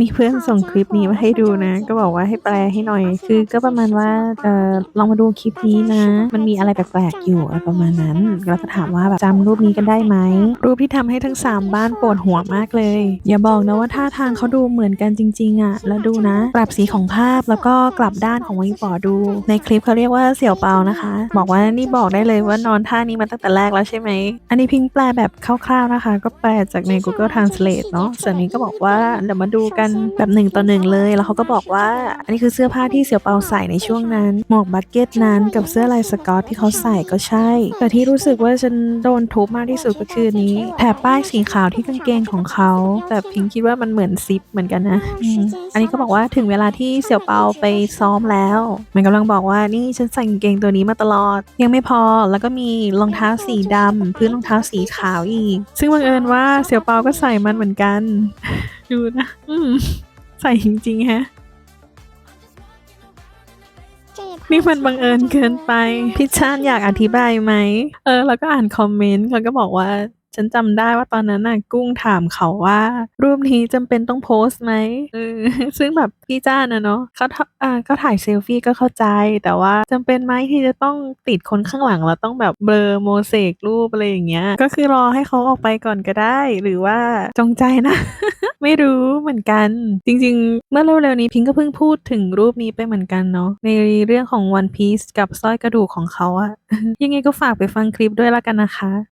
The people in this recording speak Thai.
มีเพื่อนส่งคลิปนี้มาให้ดูนะ ก็บอกว่าให้แปลให้หน่อย คือก็ประมาณว่าเออลองมาดูคลิปนี้นะ มันมีอะไรแปลกๆอยู่อะไรประมาณนั้น แล้วก็ถามว่าแบบจำรูปนี้กันได้ไหม รูปที่ทำให้ทั้งสามบ้านปวดหัวมากเลย อย่าบอกนะว่าท่าทางเขาดูเหมือนกันจริง ๆอะแล้วดูนะปรับสีของภาพแล้วก็กลับด้านของวิปอดู ในคลิปเขาเรียกว่าเสี่ยวเปานะคะ บอกว่านี่บอกได้เลยว่านอนท่านี้มาตั้งแต่แรกแล้วใช่ไหม อันนี้พิงแปลแบบคร่าวๆนะคะ ก็แปลจากใน Google Translate เนาะส่วนนี้ก็บอกว่าเดี๋ยวมาดูกันแบบหนึ่งต่อหนึ่งเลย แล้วเขาก็บอกว่า อันนี้คือเสื้อผ้าที่เสี่ยวเปาใส่ในช่วงนั้น หมวกบัตเก็ตนั้นกับเสื้อลายสกอตที่เขาใส่ก็ใช่ แต่ที่รู้สึกว่าฉันโดนทุบมากที่สุดก็คืออนนี้ แถบป้ายสีขาวที่กางเกงของเขา แต่พิงคิดว่ามันเหมือนซิปเหมือนกันนะอืมอันนี้ก็บอกว่าถึงเวลาที่เสี่ยวเปาไปซ้อมแล้ว มันกำลังบอกว่านี่ฉันใส่กางเกงตัวนี้มาตลอด ยังไม่พอแล้วก็มีรองเท้าสีดำพื้นรองเท้าสีขาวอีก ซึ่งบังเอิญว่าเสี่ยวเปาก็ใส่มันเหมือนกัน ดูนะ อืม ใส่จริงๆฮะ นี่มันบังเอิญเกินไป พิชชานอยากอธิบายไหม เออ แล้วก็อ่านคอมเมนต์เขาก็บอกว่า ฉันจำได้ว่าตอนนั้นน่ะกุ้งถามเขาว่า รูปนี้จำเป็นต้องโพสต์ไหมเออซึ่งแบบพี่จ้านะเนาะเขาทำอ่าก็ถ่ายเซลฟี่ก็เข้าใจ แต่ว่าจำเป็นไหมที่จะต้องติดคนข้างหลังแล้วต้องแบบเบลอโมเสกรูปอะไรอย่างเงี้ย ก็คือรอให้เขาออกไปก่อนก็ได้ หรือว่าจงใจนะ ไม่รู้เหมือนกัน จริงๆ เมื่อเร็วๆนี้พิงก็เพิ่งพูดถึงรูปนี้ไปเหมือนกันเนาะในเรื่องของ One Piece กับสร้อยกระดูกของเขาอะยังไงก็ฝากไปฟังคลิปด้วยละกันนะคะ